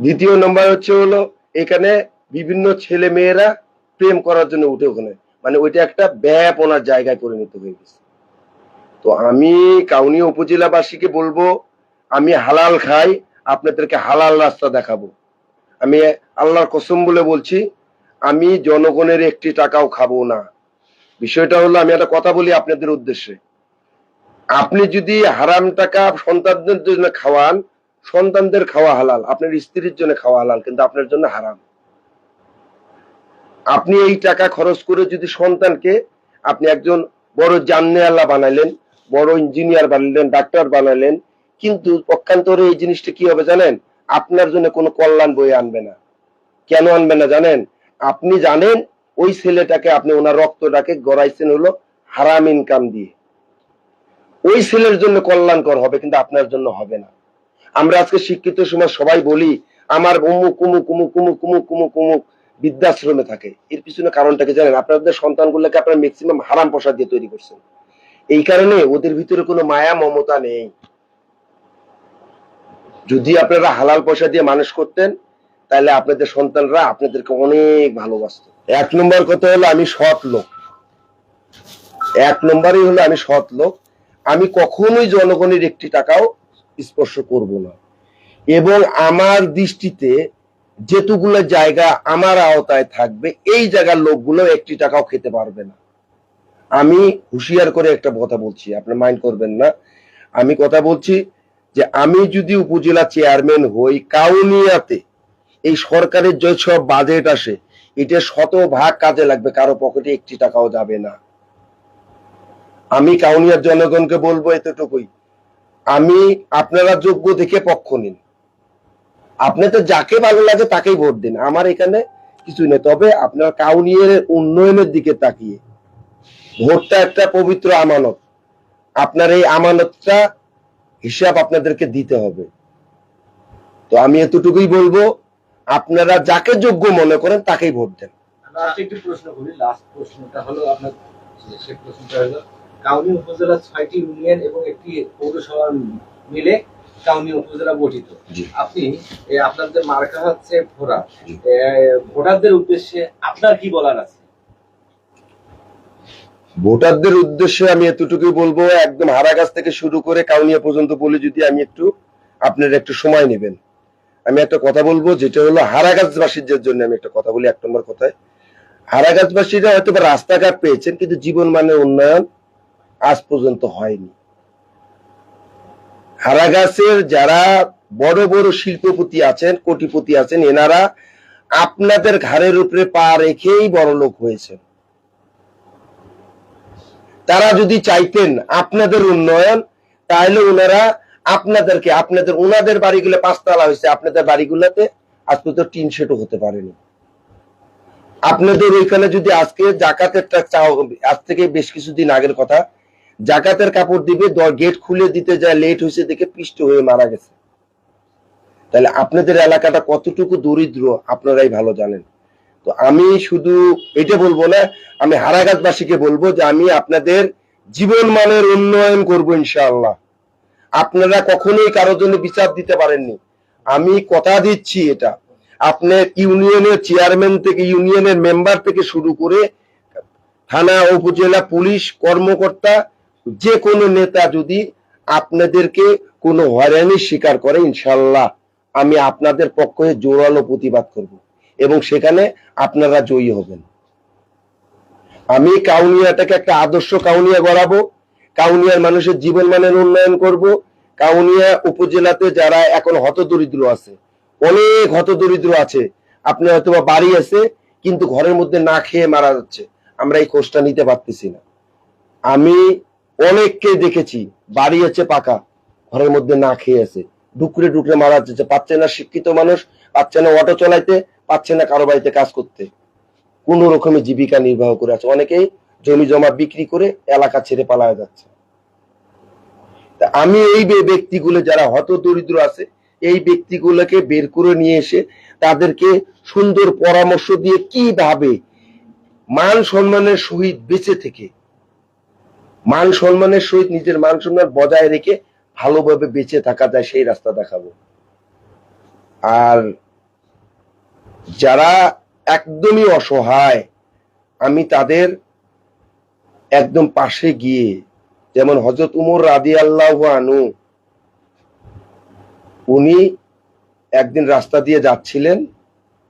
দ্বিতীয় নম্বর হচ্ছে হলো, এখানে বিভিন্ন ছেলে মেয়েরা প্রেম করার জন্য উঠে ওখানে। মানে ওইটা একটা ব্যাপনার জায়গায় পরিণত হয়ে গেছে। তো আমি কাউনিয়া উপজেলাবাসীকে বলব, আমি হালাল খাই, আপনাদেরকে হালাল রাস্তা দেখাবো। আমি আল্লাহর কসম বলে বলছি, আমি জনগণের একটি টাকাও খাব না। বিষয়টা হলো, আমি একটা কথা বলি আপনাদের উদ্দেশ্যে। আপনি যদি হারাম টাকা সন্তানদের জন্য খাওয়ান সন্তানদের খাওয়া হালাল, আপনার স্ত্রীর জন্য খাওয়া হালাল, কিন্তু আপনার জন্য হারাম। আপনি এই টাকা খরচ করে যদি সন্তানকে আপনি একজন বড় জান্নে আল্লাহ বানাইলেন বড় ইঞ্জিনিয়ার বানাইলেন ডাক্তার বানাইলেন কিন্তু পক্ষান্তরে এই জিনিসটা কি হবে জানেন? আপনার জন্য কোনো কল্যাণ বয়ে আনবে না। কেন আনবে না জানেন? আপনি জানেন ওই ছেলেটাকে আপনি ওনার রক্তটাকে গড়াইছেন হলো হারাম ইনকাম দিয়ে। ওই ছেলের জন্য কল্যাণকর হবে, কিন্তু আপনার জন্য হবে না। আমরা আজকে শিক্ষিত সমাজ সবাই বলি, আমার অমুক কুমুক কুমুক কুমুক কুমুক কুমুক কুমুক বৃদ্ধাশ্রমে থাকে। এর পিছনে কারণটা কি জানেন? আপনাদের সন্তানগুলোকে আপনারা ম্যাক্সিমাম হারাম প্রসাদ দিয়ে তৈরি করছেন। এই কারণে ওদের ভিতরে কোনো মায়া, মমতা নেই। যদি আপনারা হালাল পয়সা দিয়ে মানুষ করতেন, তাহলে আপনাদের সন্তানরা আপনাদেরকে অনেক ভালোবাসত। এক নম্বর কথা হলো, আমি সৎ লোক। এক নম্বরই হলো, আমি সৎ লোক। আমি কখনোই জনগণের একটি টাকাও স্পর্শ করব না। এবং আমার দৃষ্টিতে যেতুগুলো জায়গা আমার আওতায় থাকবে, এই জায়গার লোকগুলো একটি টাকাও খেতে পারবে না। আমি হুঁশিয়ার করে একটা কথা বলছি, আপনি মাইন্ড করবেন না। আমি কথা বলছি যে আমি যদি উপজেলা চেয়ারম্যান হই, কাউনিয়াতে এই সরকারের যে সব বাজেট আসে, এটা শত ভাগ কাজে লাগবে, কারও পকেটে একটি টাকাও যাবে না। আমি কাউনিয়ার জনগণকে বলব এতটুকুই। আমি আপনারা যোগ্য দেখে পক্ষ নিন। আপনি তো যাকে ভালো লাগে তাকেই ভোট দিন। আমার এখানে কিছু নেই তবে আপনার কাউনিয়ার উন্নয়নের দিকে তাকিয়ে ভোটটা একটা পবিত্র আমানত। আপনার এই আমানতটা হিসাব আপনাদেরকে দিতে হবে। তো আমি এতটুকুই বলব, আপনারা যাকে যোগ্য মনে করেন তাকেই ভোট দেন। প্রশ্ন করি লাস্ট প্রশ্নটা হলো আপনার কাউনি উপজেলা ছয়টি ইউনিয়ন এবং একটি পৌরসভা মিলে কাউনি উপজেলা গঠিত। আপনি আপনাদের মার্কা হচ্ছে ভোরা। ভোটারদের উদ্দেশ্যে আপনার কি বলার আছে? ভোটারদের উদ্দেশ্যে আমি এতটুকুই বলব একদম হারাগাছ থেকে শুরু করে কাউনিয়া পর্যন্ত বলে যদি আমি একটু আপনারা একটু সময় নেবেন। আমি একটা কথা বলব যেটা হলো হারাগাছবাসীদের জন্য আমি একটা কথা বলি এক নম্বর কথায়। হারাগাছবাসীরা হয়তো বা রাস্তাঘাট পেয়েছেন কিন্তু জীবন মানের উন্নয়ন। আজ পর্যন্ত হয়নি। হারাগাছের যারা বড় বড় শিল্পপতি আছেন, কোটিপতি আছেন, এনারা আপনাদের ঘাড়ের উপরে পা রেখেই বড় লোক হয়েছেন। তারা যদি চাইতেন আপনাদের উন্নয়ন, তাহলে ওনারা আপনাদেরকে, আপনাদের, ওনাদের বাড়িগুলো পাঁচতলা হয়েছে, আপনাদের বাড়িগুলোতে আজ পর্যন্ত টিন শেডও হতে পারেনি। আপনাদের ওইখানে যদি আজকে জাকাতের টাকা আজ থেকে বেশ কিছুদিন আগের কথা জাকাতের কাপড় দিবে গেট খুলে দিতে যায় লেট হয়েছে দেখে পিষ্ট হয়ে মারা গেছে। তাহলে আপনাদের এলাকাটা কতটুকু দরিদ্র, আপনারাই ভালো জানেন। তো আমি শুধু এটা বলব না, আমি হারাঘাটবাসীকে বলব যে আমি আপনাদের জীবন মানের উন্নয়ন করব ইনশাআল্লাহ। আপনারা কখনোই কারোর জন্য বিচার দিতে পারেননি। আমি কথা দিচ্ছি এটা। আপনার ইউনিয়নের চেয়ারম্যান থেকে, ইউনিয়নের মেম্বার থেকে শুরু করে থানা, উপজেলা, পুলিশ, কর্মকর্তা যে কোনো নেতা যদি আপনাদেরকে কোনো হয়রানির স্বীকার করে ইনশাল্লাহ আমি আপনাদের পক্ষে জোরালো প্রতিবাদ করব এবং সেখানে আপনারা জয়ী হবেন। আমি কাউনিয়াটাকে একটা আদর্শ কাউনিয়া গড়াবো, কাউনিয়ার মানুষের জীবন মানের উন্নয়ন করব, কাউনিয়া উপজেলাতে যারা এখন হতদরিদ্র আছে, অনেক হতদরিদ্র আছে, আপনি হয়তো বাড়ি আছে, কিন্তু ঘরের মধ্যে না খেয়ে মারা যাচ্ছে, আমরা এই খোঁজটা নিতে পারতেছি না। আমি অনেককে দেখেছি, বাড়ি হচ্ছে পাকা, ঘরের মধ্যে না খেয়ে আছে। ডুকরে ডুকরে মারা যাচ্ছে, পাচ্ছে না শিক্ষিত মানুষ, পাচ্ছে না অটো চলাইতে, পাচ্ছে না কারও বাড়িতে কাজ করতে। কোন রকমে জীবিকা নির্বাহ করে আছে। অনেকেই জমি জমা বিক্রি করে এলাকা ছেড়ে পালায় যাচ্ছে। আমি এই ব্যক্তিগুলো যারা হত দরিদ্র আছে, এই ব্যক্তিগুলোকে বের করে নিয়ে এসে তাদেরকে সুন্দর পরামর্শ দিয়ে কীভাবে মান সম্মানের সহিত বেঁচে থেকে মান সম্মানের সহিত নিজের মান সম্মান বজায় রেখে ভালোভাবে বেঁচে থাকা যায়, সেই রাস্তা দেখাবো। আর যারা একদমই অসহায়, আমি তাদের একদম পাশে গিয়ে, যেমন হজরত উমর রাদি আল্লাহ আনু উনি একদিন রাস্তা দিয়ে যাচ্ছিলেন,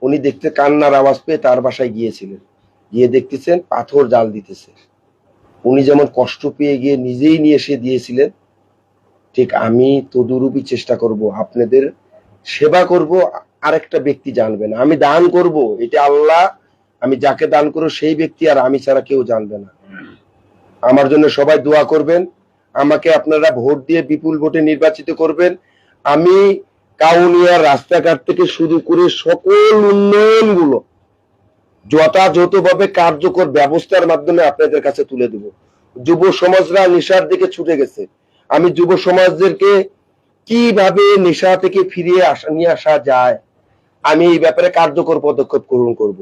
উনি দেখতে কান্নার আওয়াজ পেয়ে তার বাসায় গিয়েছিলেন। গিয়ে দেখতেছেন পাথর জাল দিতেছে। উনি যেমন কষ্ট পেয়ে গিয়ে নিজেই নিয়ে এসে দিয়েছিলেন, ঠিক আমি তদুরূপই চেষ্টা করব, আপনাদের সেবা করব, আরেকটা ব্যক্তি জানবে না। আমি দান করব, এটা আল্লাহ, আমি যাকে দান করব সেই ব্যক্তি আর আমি ছাড়া কেউ জানবে না। আমার জন্য সবাই দোয়া করবেন, আমাকে আপনারা ভোট দিয়ে বিপুল ভোটে নির্বাচিত করবেন। আমি কাউনিয়ার রাস্তাঘাট থেকে শুরু করে সকল উন্নয়নগুলো যথাযথভাবে কার্যকর ব্যবস্থার মাধ্যমে আপনাদের কাছে তুলে দেব। যুব সমাজরা নেশার দিকে ছুটে গেছে। আমি যুব সমাজদেরকে কীভাবে নেশা থেকে ফিরিয়ে আসা, নিয়ে আসা যায়, আমি এই ব্যাপারে কার্যকর পদক্ষেপ গ্রহণ করব।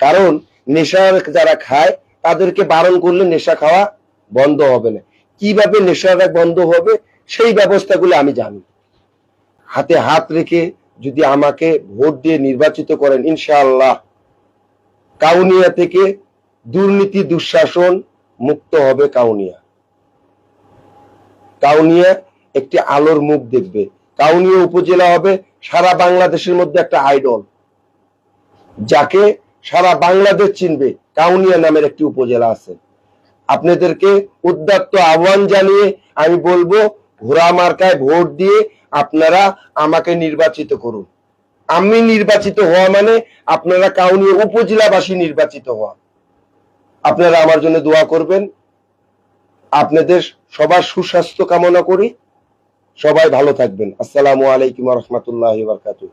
কারণ নেশার যারা খায়, তাদেরকে বারণ করলে নেশা খাওয়া বন্ধ হবে না। কীভাবে নেশাটা বন্ধ হবে, সেই ব্যবস্থাগুলো আমি জানি। হাতে হাত রেখে যদি আমাকে ভোট দিয়ে নির্বাচিত করেন, ইনশাআল্লাহ। কাউনিয়া থেকে দুর্নীতি, দুঃশাসন মুক্ত হবে কাউনিয়া। কাউনিয়া একটি আলোর মুখ দেখবে। কাউনিয়া উপজেলা হবে সারা বাংলাদেশের মধ্যে একটা আইডল, যাকে সারা বাংলাদেশ চিনবে। কাউনিয়া নামের একটি উপজেলা আছে। আপনাদেরকে উদ্যাত্ত আহ্বান জানিয়ে আমি বলব, ঘোড়া মার্কায় ভোট দিয়ে আপনারা আমাকে নির্বাচিত করুন। আমি নির্বাচিত হওয়া মানে আপনারা কাউনি উপজেলাবাসী নির্বাচিত হওয়া। আপনারা আমার জন্য দোয়া করবেন। আপনাদের সবার সুস্বাস্থ্য কামনা করি। সবাই ভালো থাকবেন। আসসালামু আলাইকুম রহমতুল্লাহ বারকাতুহ।